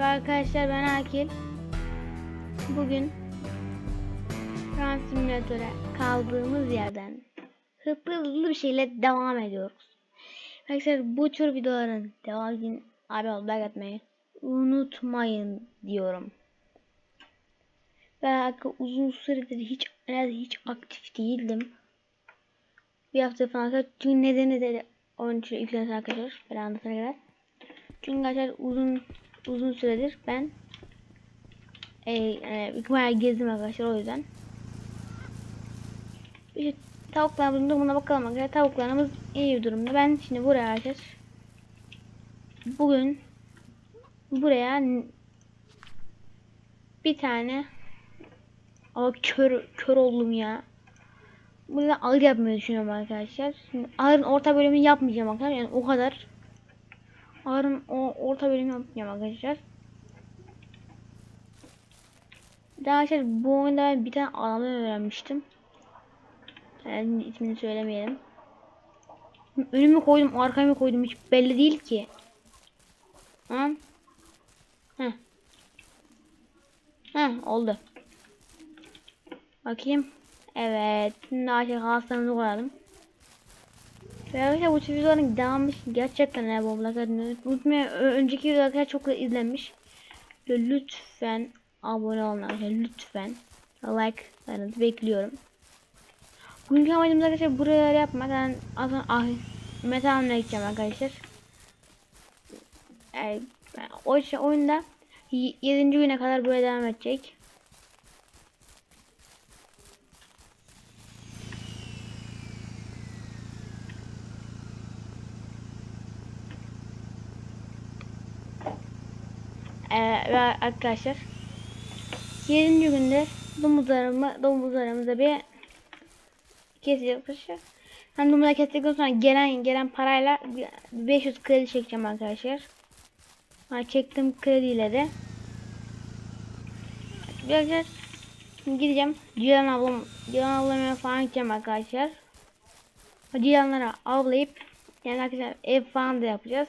Merhaba arkadaşlar ben Akil. Bugün Run Simülatör'e kaldığımız yerden hızlı bir şeyle devam ediyoruz. Arkadaşlar bu tür videoların devam için abi like atmayı unutmayın diyorum. Ben uzun süredir hiç herhalde hiç aktif değildim. Bir hafta falan arkadaşlar. Çünkü nedeni de onun için yüklensin arkadaşlar. Ben anlatana kadar. Çünkü arkadaşlar uzun uzun süredir ben e, e, bayağı gezdim arkadaşlar o yüzden. İşte tavuklarımızın durumuna bakalım arkadaşlar. Tavuklarımız iyi bir durumda. Ben şimdi buraya arkadaşlar bugün buraya bir tane Aa kör kör oldum ya. Burada ağır yapmayı düşünüyorum arkadaşlar. Şimdi ağırın orta bölümünü yapmayacağım arkadaşlar. Yani o kadar. Ağırın o orta bölümünü yapmayacağım arkadaşlar. Arkadaşlar bu oyunda ben bir tane adamdan öğrenmiştim. Yani ismini söylemeyelim. Önümü koydum, arkamı koydum hiç belli değil ki. Ha? Heh. Heh oldu. Bakayım. Evet. Şimdi artık hastanemizı koyalım. Ve arkadaşlar bu videoların devamı gerçekten ne bomba unutmayın. Önceki videolar çok da izlenmiş. Lütfen abone olun arkadaşlar lütfen. Like'larınızı bekliyorum. Bugünkü amacımız arkadaşlar buraları yapmak. Yani aslında ah, metalına gideceğim arkadaşlar. Yani, o işte oyunda 7. güne kadar böyle devam edecek. Ee, ve arkadaşlar 7. günde domuzlarımı domuzlarımıza bir keseceğiz arkadaşlar. Hem domuzları kestikten sonra gelen gelen parayla 500 kredi çekeceğim arkadaşlar. Ha, çektim krediyle de. Arkadaşlar gideceğim. Cihan ablam Cihan ablamaya falan gideceğim arkadaşlar. Cihanlara avlayıp yani arkadaşlar ev falan da yapacağız.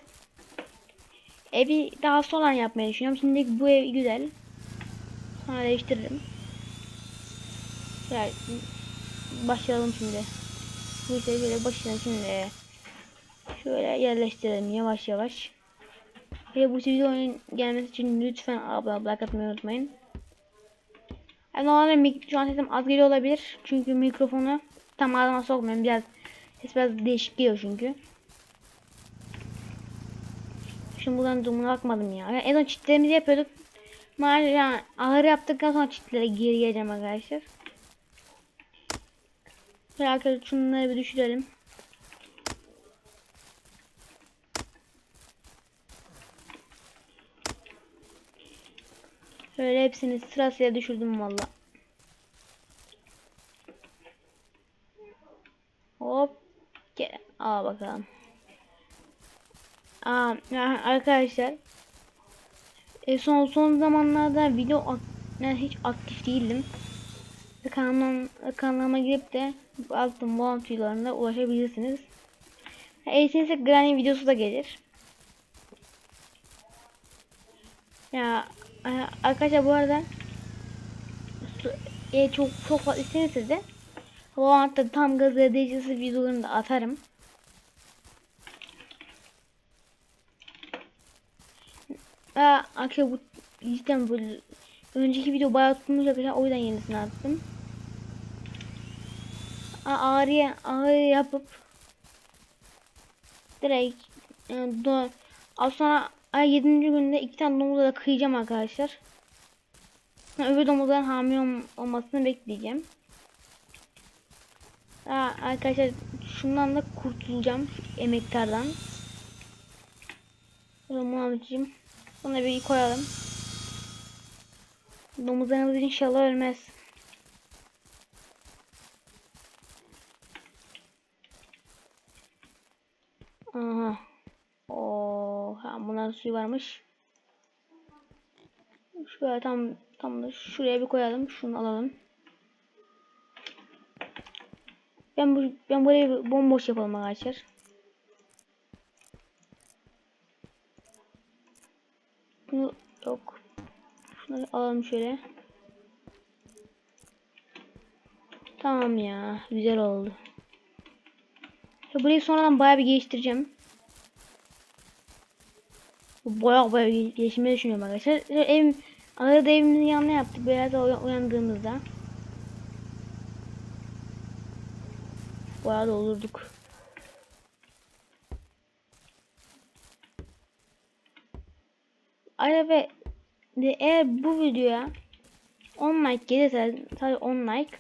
Evi daha sonra yapmayı düşünüyorum. Şimdi bu ev güzel. Sonra değiştiririm. Yani başlayalım şimdi. Bu işe şöyle başlayalım şimdi. Şöyle yerleştirelim yavaş yavaş. Ve bu videonun gelmesi için lütfen abone olmayı atmayı unutmayın. Yani normalde şu an sesim az geliyor olabilir. Çünkü mikrofonu tam ağzıma sokmuyorum. Biraz ses biraz değişik geliyor çünkü. Şimdi buradan durumuna bakmadım ya. Yani en son çitlerimizi yapıyorduk. Maalesef yani ağır yaptıktan sonra çitlere geri geleceğim arkadaşlar. Arkadaşlar şunları bir düşürelim. Şöyle hepsini sırasıyla düşürdüm valla. Hop. Gel. Aa bakalım. Aa, arkadaşlar e, son son zamanlarda video yani hiç aktif değildim. Kanalıma, kanalıma girip de altın bu videolarına ulaşabilirsiniz. Eğitimse Granny videosu da gelir. Ya arkadaşlar bu arada e, çok çok istenirse de hatta tam gaz edicisi videolarını da atarım. Aa, arkadaşlar bu cidden bu önceki video bayağı tutmuş arkadaşlar o yüzden yenisini attım. Aa, ağrıya ağrı yapıp direkt yani, do, az sonra ay 7. günde iki tane domuza da kıyacağım arkadaşlar. Öbür domuzların hamile olmasını bekleyeceğim. Aa, arkadaşlar şundan da kurtulacağım emektardan. Muhammedciğim. Bunu bir koyalım. Domuzlarımız inşallah ölmez. Aha. Oo, ha bunların suyu varmış. Şuraya tam tam da şuraya bir koyalım. Şunu alalım. Ben bu ben burayı bomboş yapalım arkadaşlar. Bunu Yok. Şunları alalım şöyle. Tamam ya. Güzel oldu. Ya burayı sonradan bayağı bir geliştireceğim. Bayağı bayağı geliştirmeyi düşünüyorum arkadaşlar. Ev, arada evimizin yanına yaptık. Biraz da uyan- uyandığımızda. Bayağı da olurduk. Ayrıca ve eğer bu videoya 10 like gelirse sadece 10 like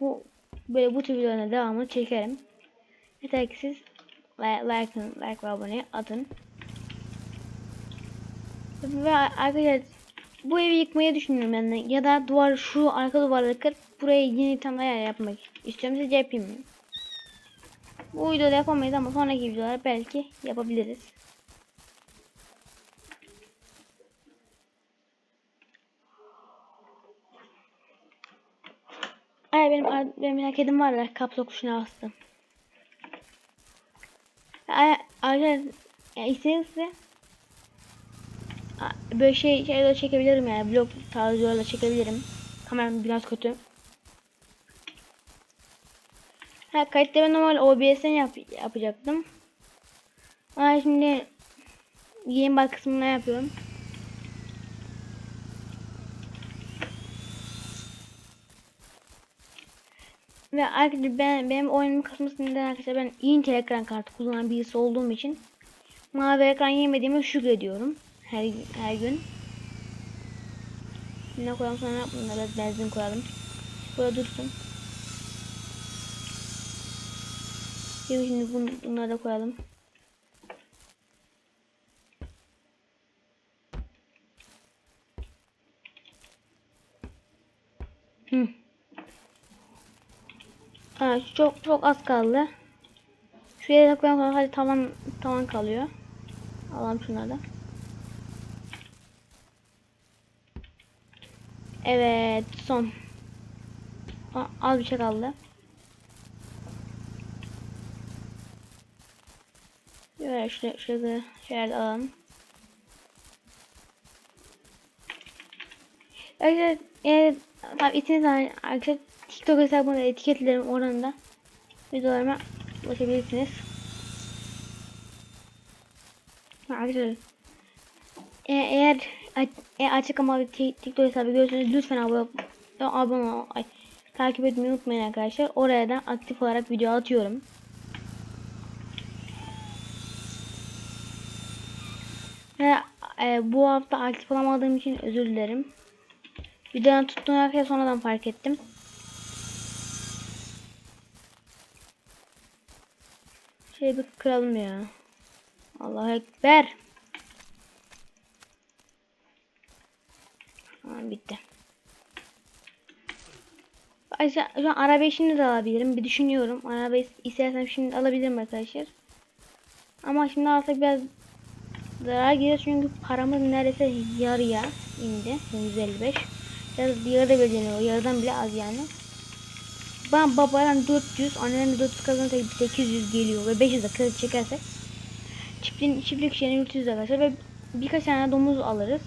bu böyle bu tür videoların devamını çekerim. Yeter ki siz like, like, like ve abone atın. Ve arkadaşlar bu evi yıkmayı düşünüyorum yani ya da duvar şu arka duvarları kırıp buraya yeni tam ayar yapmak istiyorum sizce yapayım? Bu videoda yapamayız ama sonraki videolar belki yapabiliriz. Ay benim bir kedim var da kapsa kuşuna bastım. Ay arkadaşlar ya a- böyle şey şeyler çekebilirim yani vlog tarzı videolarla çekebilirim. Kameram biraz kötü. Ha kayıtları normal OBS'den yap yapacaktım. Ama şimdi yayın bar kısmına yapıyorum. Ve arkadaşlar ben benim oyunum kasmasından arkadaşlar ben Intel ekran kartı kullanan birisi olduğum için mavi ekran yemediğime şükrediyorum her her gün. Ne koyalım sonra buna biraz benzin koyalım. Burada dursun. Şimdi, bunları da koyalım. Ha, çok çok az kaldı. Şuraya da koyalım hadi tavan tavan kalıyor. Alalım şunları. Evet son. A- Az bir şey kaldı. Şöyle şöyle şöyle şöyle alalım. Arkadaşlar eğer tabi içiniz arkadaşlar TikTok hesabımda etiketlerim oranında videolarıma ulaşabilirsiniz. Arkadaşlar e eğer e açık ama bir TikTok hesabı görüyorsanız lütfen abone abone ol- ay, takip etmeyi unutmayın arkadaşlar. Oraya da aktif olarak video atıyorum. Ve e, bu hafta aktif olamadığım için özür dilerim. Videonun tuttuğunu arkadaşlar sonradan fark ettim. Şey bir kıralım ya. Allah ekber. Tamam bitti. Ayrıca şu an arabayı şimdi de alabilirim. Bir düşünüyorum. Arabayı istersem şimdi alabilirim arkadaşlar. Ama şimdi alsak biraz zarar giriyor çünkü paramız neredeyse yarıya indi. 155. Biraz yarıda belirleniyor. Yarıdan bile az yani. Ben babadan 400, anneden de 400 kazanırsak 800 geliyor ve 500 de kredi çekersek çiftliğin çiftlik şeyini yürütürüz arkadaşlar ve birkaç tane domuz alırız.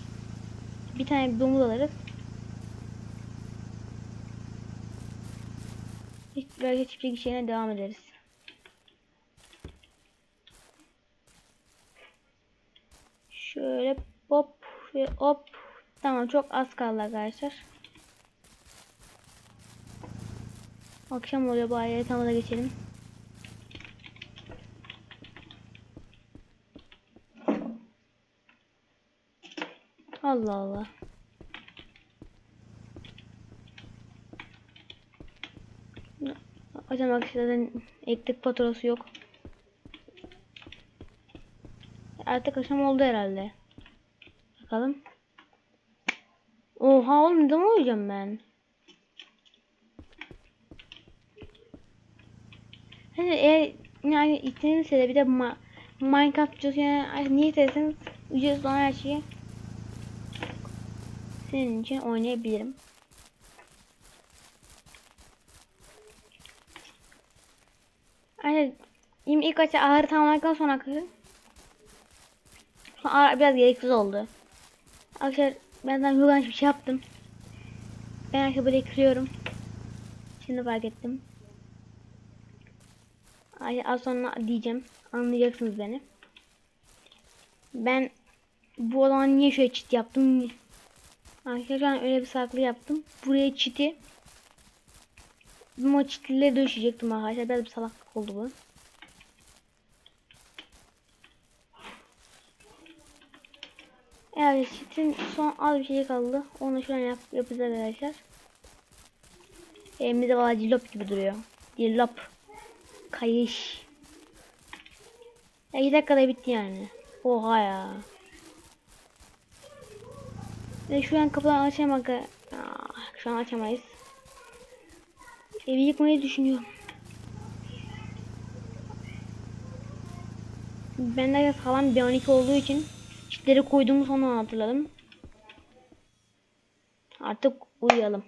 Bir tane domuz alırız. Belki çiftlik işine devam ederiz. Şöyle hop ve hop. Tamam çok az kaldı arkadaşlar. Akşam oluyor bari yatağıma da geçelim. Allah Allah. Hocam arkadaşlar elektrik faturası yok. Artık akşam oldu herhalde. Bakalım. Oha oğlum ne uyuyacağım ben? Hani eğer yani istenirse de bir de ma Minecraft videosu yani niye isterseniz ücretsiz olan her şeyi senin için oynayabilirim. Hani ilk başta ağır tamamladıktan sonra sonra ağır biraz gereksiz oldu. Arkadaşlar ben daha çok yanlış bir şey yaptım. Ben arkadaşlar böyle kırıyorum. Şimdi fark ettim. Ay, az sonra diyeceğim. Anlayacaksınız beni. Ben bu alanı niye şöyle çit yaptım? Arkadaşlar öyle bir saklı yaptım. Buraya çiti bu çitlileri döşeyecektim arkadaşlar. Biraz bir salaklık oldu bu. Evet çitin son az bir şey kaldı. Onu şu an yap yapacağız arkadaşlar. Elimizde valla cillop gibi duruyor. Cillop. Kayış. Ya 2 dakikada bitti yani. Oha ya. Ve şu an kapıdan açamak. Ah, şu an açamayız. Evi yıkmayı düşünüyorum. Bende sağlam bir 12 olduğu için çitleri koyduğumu sonra hatırladım. Artık uyuyalım.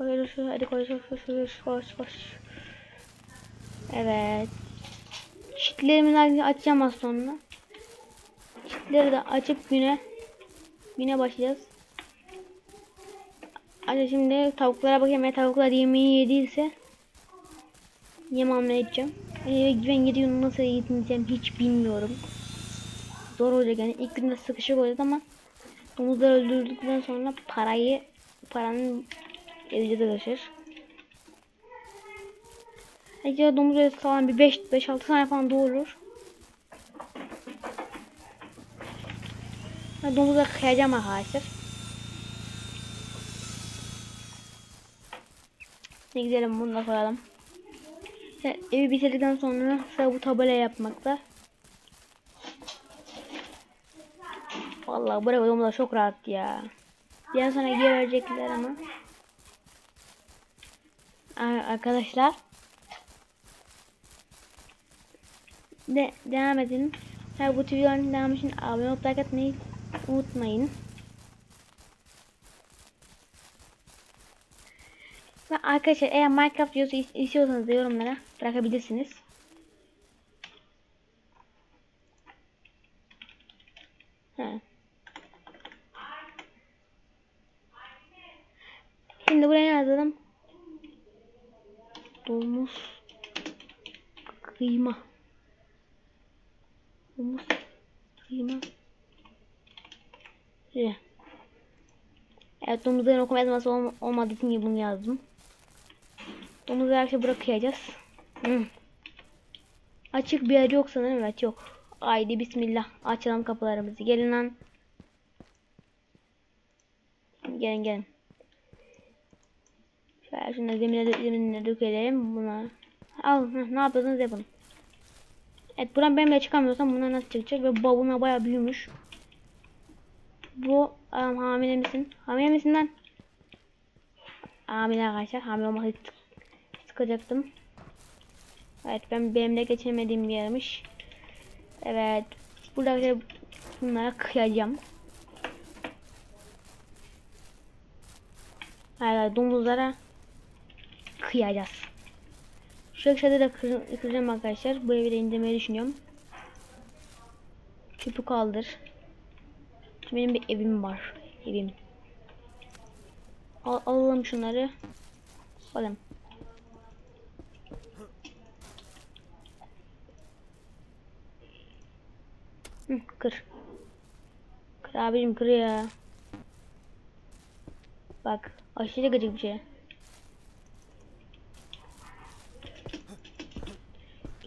Koş hadi koş koş koş. Evet. Çitlerimizi açacağım az sonra. Çitleri de açıp güne güne başlayacağız. Hadi şimdi tavuklara bakayım. Eğer tavuklar yemeği yediyse yem almaya gideceğim. Ee, ben 7 gün nasıl gideceğim hiç bilmiyorum. Zor olacak yani. İlk günde sıkışık olacak ama domuzları öldürdükten sonra parayı paranın edeceğiz arkadaşlar. Peki domuz öyle falan bir 5 5 6 tane falan doğurur. Ben domuzları kıyacağım arkadaşlar. Ne gidelim bunu da koyalım. Evi bitirdikten sonra sıra bu tabela yapmakta. Vallahi buraya domuzlar çok rahat ya. Biraz sonra geri verecekler ama. Arkadaşlar. De devam edin. Her bu videoların devamı için abone olup like atmayı unutmayın. Ve arkadaşlar eğer Minecraft videosu is- istiyorsanız da yorumlara bırakabilirsiniz. He. Şimdi buraya yazalım. Domuz kıyma. Domuz kıyma. Evet domuzların okuma yazması olm olmadığı için bunu yazdım. Domuzu her şey bırakacağız. Hmm. Açık bir yer yok sanırım. Evet yok. Haydi bismillah. Açalım kapılarımızı. Gelin lan. Gelin gelin. Şöyle şunu zemine, zeminine dökelim. Buna. Al. ne yapıyorsunuz yapın. Evet buradan benimle çıkamıyorsam bunlar nasıl çıkacak? Ve babuna baya büyümüş. Bu um, hamile misin? Hamile misin lan? Hamile arkadaşlar. Hamile için sıkacaktım. Evet ben benimle geçemediğim bir yermiş. Evet. Burada işte bunlara kıyacağım. Hayır domuzlara kıyacağız. Şu aşağıda da kır, kıracağım arkadaşlar. Bu evi de indirmeyi düşünüyorum. Çöpü kaldır. Benim bir evim var. Evim. Al, alalım şunları. Alalım. Hı, kır. Kır abicim kır ya. Bak aşırı gıcık bir şey.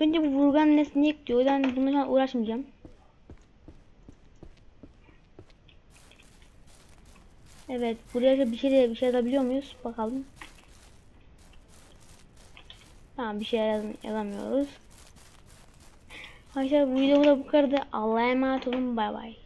Önce bu vurgan nesneyi ekliyor. O yüzden bununla uğraşmayacağım. Evet, buraya bir şey bir şey yazabiliyor muyuz? Bakalım. Tamam, bir şey yaz yazamıyoruz. Arkadaşlar bu videomda bu kadar. Allah'a emanet olun. Bay bay.